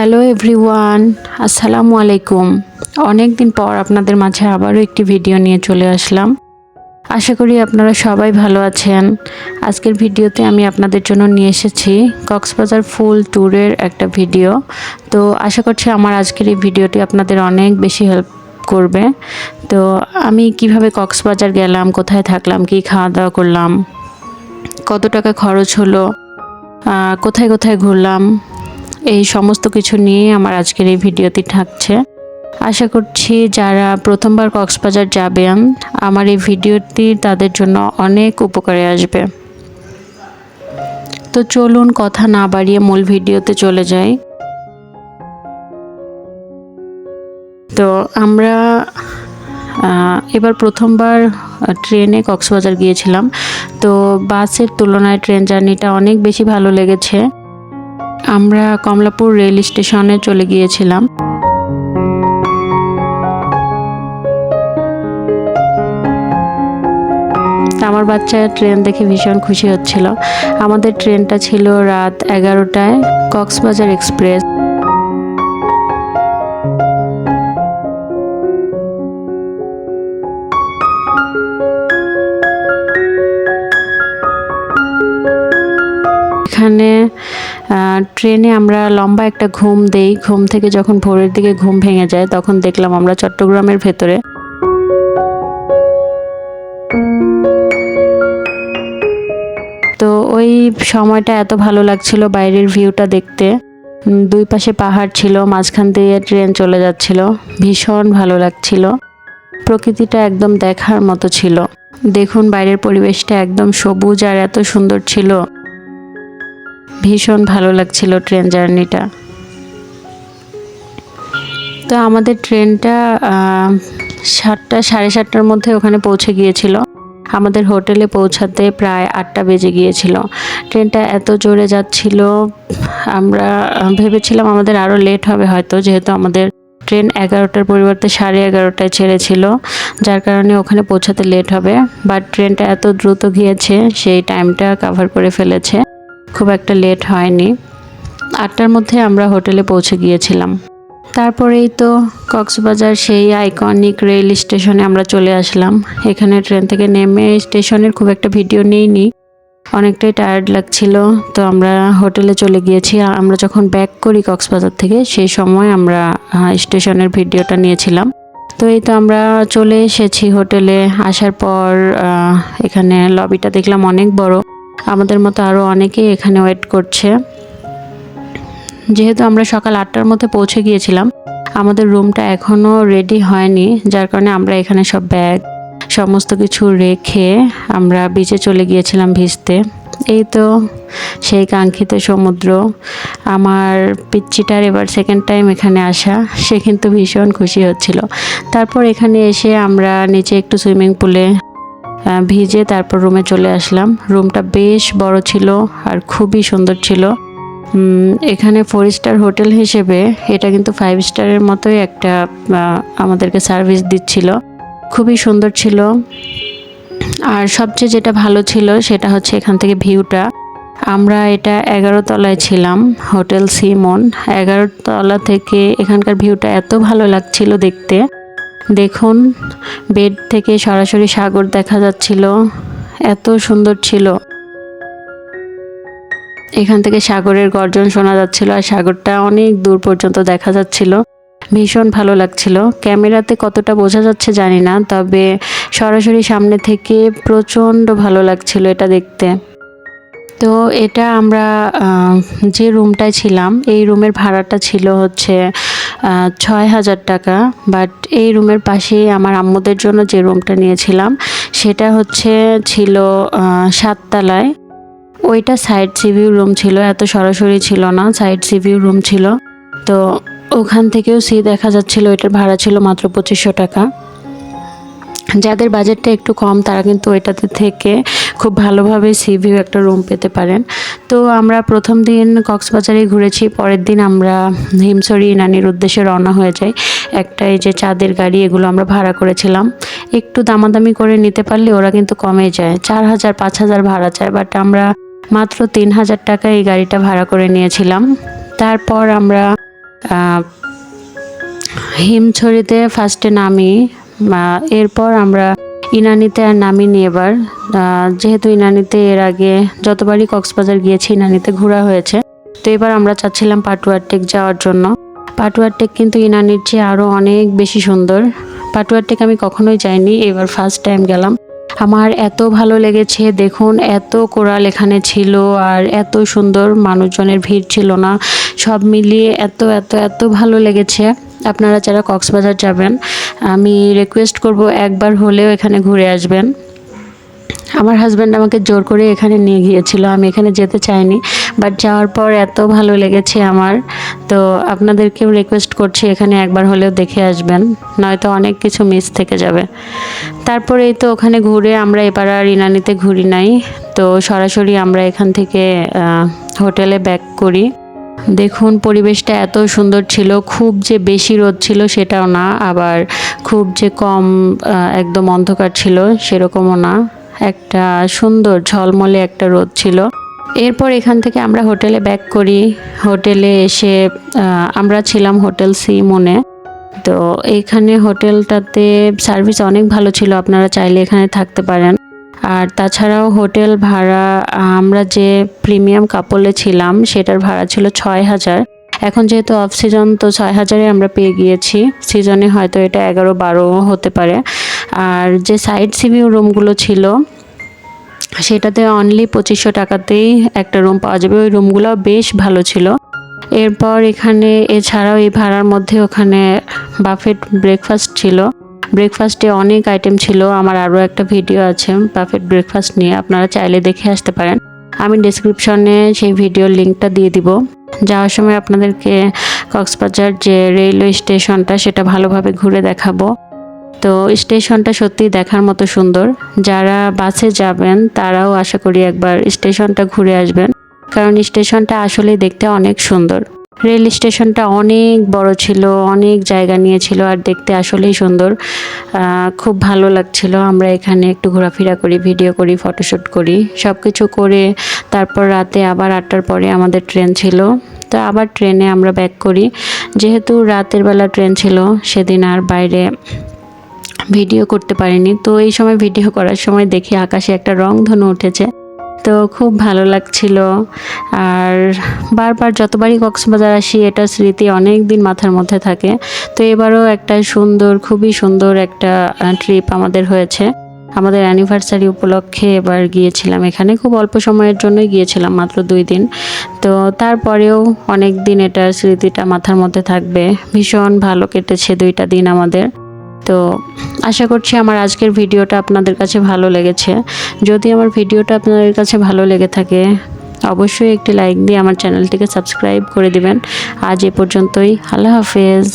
Hello everyone, আসসালামু আলাইকুম। অনেক দিন পর আপনাদের মাঝে আবারও একটি ভিডিও নিয়ে চলে আসলাম। আশা করি আপনারা সবাই ভালো আছেন। আজকের ভিডিওতে আমি আপনাদের জন্য নিয়ে এসেছি কক্সবাজার ফুল ট্যুরের একটা ভিডিও। তো আশা করছি আমার আজকের এই ভিডিওটি আপনাদের অনেক বেশি হেল্প করবে। তো আমি কীভাবে কক্সবাজার গেলাম, কোথায় থাকলাম, কি খাওয়া দাওয়া করলাম, কত টাকা খরচ হলো কোথায় কোথায় ঘুরলাম এই সমস্ত কিছু নিয়ে আমার আজকের এই ভিডিওটি থাকছে। আশা করছি যারা প্রথমবার কক্সবাজার যাবেন, আমার এই ভিডিওটি তাদের জন্য অনেক উপকারে আসবে। তো চলুন কথা না বাড়িয়ে মূল ভিডিওতে চলে যাই। তো আমরা এবার প্রথমবার ট্রেনে কক্সবাজার গিয়েছিলাম। তো বাসের তুলনায় ট্রেন জার্নিটা অনেক বেশি ভালো লেগেছে। আমরা কমলাপুর রেল স্টেশনে চলে গিয়েছিলাম। আমার বাচ্চা ট্রেন দেখে ভীষণ খুশি হচ্ছিল। আমাদের ট্রেনটা ছিল রাত এগারোটায় কক্সবাজার এক্সপ্রেস। ট্রেনে আমরা লম্বা একটা ঘুম দেই। ঘুম থেকে যখন ভোরের দিকে ঘুম ভেঙে যায়, তখন দেখলাম আমরা চট্টগ্রামের ভেতরে। তো ওই সময়টা এত ভালো লাগছিল বাইরের ভিউটা দেখতে। দুই পাশে পাহাড় ছিল, মাঝখান দিয়ে ট্রেন চলে যাচ্ছিল। ভীষণ ভালো লাগছিল। প্রকৃতিটা একদম দেখার মতো ছিল। দেখুন বাইরের পরিবেশটা একদম সবুজ আর এত সুন্দর ছিল। ভীষণ ভালো লাগছিল ট্রেন জার্নিটা। তো আমাদের ট্রেনটা সাতটা, সাড়ে সাতটার মধ্যে ওখানে পৌঁছে গিয়েছিল। আমাদের হোটেলে পৌঁছাতে প্রায় আটটা বেজে গিয়েছিল। ট্রেনটা এত জোরে যাচ্ছিল, আমরা ভেবেছিলাম আমাদের আরও লেট হবে হয়তো, যেহেতু আমাদের ট্রেন এগারোটার পরিবর্তে সাড়ে এগারোটায় ছেড়েছিল, যার কারণে ওখানে পৌঁছাতে লেট হবে। বাট ট্রেনটা এত দ্রুত গিয়েছে, সেই টাইমটা কাভার করে ফেলেছে। খুব একটা লেট হয়নি। আটটার মধ্যে আমরা হোটেলে পৌঁছে গিয়েছিলাম। তারপরেই তো কক্সবাজার সেই আইকনিক রেল স্টেশনে আমরা চলে আসলাম। এখানে ট্রেন থেকে নেমে স্টেশনের খুব একটা ভিডিও নিইনি। অনেকটাই টায়ার্ড লাগছিল। তো আমরা হোটেলে চলে গিয়েছি। আমরা যখন ব্যাক করি কক্সবাজার থেকে, সেই সময় আমরা স্টেশনের ভিডিওটা নিয়েছিলাম। তো এই তো আমরা চলে এসেছি হোটেলে। আসার পর এখানে লবিটা দেখলাম অনেক বড়। আমাদের মতো আরও অনেকেই এখানে ওয়েট করছে। যেহেতু আমরা সকাল আটটার মধ্যে পৌঁছে গিয়েছিলাম, আমাদের রুমটা এখনও রেডি হয়নি, যার কারণে আমরা এখানে সব ব্যাগ সমস্ত কিছু রেখে আমরা বিচে চলে গিয়েছিলাম ভিজতে। এই তো সেই কাঙ্ক্ষিত সমুদ্র। আমার পিচ্চিটার এবার সেকেন্ড টাইম এখানে আসা, সে কিন্তু ভীষণ খুশি হচ্ছিল। তারপর এখানে এসে আমরা নিচে একটু সুইমিং পুলে ভিজে তারপর রুমে চলে আসলাম। রুমটা বেশ বড় ছিল আর খুবই সুন্দর ছিল। এখানে ফোর স্টার হোটেল হিসেবে এটা কিন্তু ফাইভ স্টারের মতোই একটা আমাদেরকে সার্ভিস দিচ্ছিল। খুবই সুন্দর ছিল। আর সবচেয়ে যেটা ভালো ছিল সেটা হচ্ছে এখান থেকে ভিউটা। আমরা এটা এগারো তলায় ছিলাম, হোটেল সিমন এগারো তলা থেকে এখানকার ভিউটা এত ভালো লাগছিল দেখতে। দেখুন, বেড থেকে সরাসরি সাগর দেখা যাচ্ছিল। এত সুন্দর ছিল। এখান থেকে সাগরের গর্জন শোনা যাচ্ছিল আর সাগরটা অনেক দূর পর্যন্ত দেখা যাচ্ছিল। ভীষণ ভালো লাগছিল। ক্যামেরাতে কতটা বোঝা যাচ্ছে জানি না, তবে সরাসরি সামনে থেকে প্রচণ্ড ভালো লাগছিল এটা দেখতে। তো এটা আমরা যে রুমটায় ছিলাম, এই রুমের ভাড়াটা ছিল হচ্ছে ছয় হাজার টাকা। বাট এই রুমের পাশেই আমার আম্মুদের জন্য যে রুমটা নিয়েছিলাম, সেটা হচ্ছে ছিল সাততলায়। ওইটা সাইড সিভিউ রুম ছিল, এত সরাসরি ছিল না সাইড সিভিউ রুম ছিল। তো ওখান থেকেও সি দেখা যাচ্ছিল, ওইটার ভাড়া ছিল মাত্র পঁচিশশো টাকা। যাদের বাজেটটা একটু কম, তারা কিন্তু ওইটাতে থেকে খুব ভালোভাবে সি ভিউ একটা রুম পেতে পারেন। তো আমরা প্রথম দিন কক্সবাজারে ঘুরেছি, পরের দিন আমরা হিমসরি নানির উদ্দেশ্যে রওনা হয়ে যাই। একটা এই যে চাঁদের গাড়ি, এগুলো আমরা ভাড়া করেছিলাম। একটু দামাদামি করে নিতে পারলে ওরা কিন্তু কমে যায়। চার হাজার, পাঁচ হাজার ভাড়া চায় বাট আমরা মাত্র তিন হাজার টাকা এই গাড়িটা ভাড়া করে নিয়েছিলাম। তারপর আমরা হিমছড়িতে ফার্স্টে নামি এরপর আমরা ইনানিতে আর নামিনি এবার। যেহেতু ইনানিতে এর আগে যতবারই কক্সবাজার গিয়েছি, ইনানিতে ঘোরা হয়েছে। তো এবার আমরা চাচ্ছিলাম পাটুয়ার টেক যাওয়ার জন্য। পাটুয়ার টেক কিন্তু ইনানির চেয়ে আরও অনেক বেশি সুন্দর। পাটুয়ার টেক আমি কখনোই যাইনি, এবার ফার্স্ট টাইম গেলাম। আমার এত ভালো লেগেছে, দেখুন এত কোরাল এখানে ছিল আর এত সুন্দর, মানুষজনের ভিড় ছিল না। সব মিলিয়ে এত এত এত ভালো লেগেছে। আপনারা যারা কক্সবাজার যাবেন, আমি রিকোয়েস্ট করব একবার হলেও এখানে ঘুরে আসবেন। আমার হাজব্যান্ড আমাকে জোর করে এখানে নিয়ে গিয়েছিল, আমি এখানে যেতে চাইনি বাট যাওয়ার পর এত ভালো লেগেছে আমার, তো আপনাদেরকেও রিকোয়েস্ট করছি এখানে একবার হলেও দেখে আসবেন, নয়তো অনেক কিছু মিস থেকে যাবে। তারপরেই তো ওখানে ঘুরে আমরা এবার আর ইনানিতে ঘুরি নাই, তো সরাসরি আমরা এখান থেকে হোটেলে ব্যাক করি। দেখুন, পরিবেশটা এত সুন্দর ছিল, খুব যে বেশি রোদ ছিল সেটাও না, আবার খুব যে কম একদম অন্ধকার ছিল সেরকমও না। একটা সুন্দর ঝলমলে একটা রোদ ছিল। এরপর এখান থেকে আমরা হোটেলে ব্যাক করি। হোটেলে এসে আমরা ছিলাম হোটেল সি মনে তো এইখানে হোটেলটাতে সার্ভিস অনেক ভালো ছিল, আপনারা চাইলে এখানে থাকতে পারেন। আর তাছাড়াও হোটেল ভাড়া, আমরা যে প্রিমিয়াম কাপলে ছিলাম, সেটার ভাড়া ছিল ছয় হাজার। এখন যেহেতু অফ সিজন তো ছয় হাজারে আমরা পেয়ে গিয়েছি। সিজনে হয়তো এটা এগারো বারো হতে পারে। আর যে সাইড সিভিউ রুমগুলো ছিল, সেটাতে অনলি পঁচিশশো টাকাতেই একটা রুম পাওয়া যাবে। ওই রুমগুলো বেশ ভালো ছিল। এরপর এখানে, এছাড়াও এই ভাড়ার মধ্যে ওখানে বাফেট ব্রেকফাস্ট ছিল। ব্রেকফাস্টে অনেক আইটেম ছিল, আমার আরও একটা ভিডিও আছে বাফেট ব্রেকফাস্ট নিয়ে, আপনারা চাইলে দেখে আসতে পারেন। আমি ডিসক্রিপশনে সেই ভিডিওর লিঙ্কটা দিয়ে দিব। যাওয়ার সময় আপনাদেরকে কক্সবাজার যে রেলওয়ে স্টেশনটা সেটা ভালোভাবে ঘুরে দেখাবো। তো স্টেশনটা সত্যি দেখার মতো সুন্দর। যারা বাসে যাবেন, তারাও আশা করি একবার স্টেশনটা ঘুরে আসবেন। কারণ স্টেশনটা আসলে দেখতে অনেক সুন্দর। রেল স্টেশনটা অনেক বড় ছিল, অনেক জায়গা নিয়েছিল আর দেখতে আসলেই সুন্দর। খুব ভালো লাগছিল। আমরা এখানে একটু ঘোরাফেরা করি, ভিডিও করি ফটোশ্যুট করি সব কিছু করে তারপর রাতে আবার আটটার পরে আমাদের ট্রেন ছিল। তো আবার ট্রেনে আমরা ব্যাক করি। যেহেতু রাতের বেলা ট্রেন ছিল, সেদিন আর বাইরে ভিডিও করতে পারিনি। তো এই সময় ভিডিও করার সময় দেখি আকাশে একটা রং ধনু উঠেছে। তো খুব ভালো লাগছিল। আর বারবার যতবারই কক্সবাজার আসি, এটা স্মৃতি অনেক দিন মাথার মধ্যে থাকে। তো এবারও একটা সুন্দর, খুবই সুন্দর একটা ট্রিপ আমাদের হয়েছে। আমাদের অ্যানিভার্সারি উপলক্ষে এবার গিয়েছিলাম এখানে। খুব অল্প সময়ের জন্যই গিয়েছিলাম মাত্র দুই দিন। তো তারপরেও অনেক দিন এটা স্মৃতিটা মাথার মধ্যে থাকবে। ভীষণ ভালো কেটেছে দুইটা দিন আমাদের। তো আশা করছি আমার আজকের ভিডিওটা আপনাদের কাছে ভালো লেগেছে। যদি আমার ভিডিওটা আপনাদের কাছে ভালো লেগে থাকে, অবশ্যই একটি লাইক দিয়ে আমার চ্যানেলটিকে সাবস্ক্রাইব করে দিবেন। আজ এ পর্যন্তই, আল্লাহ হাফেজ।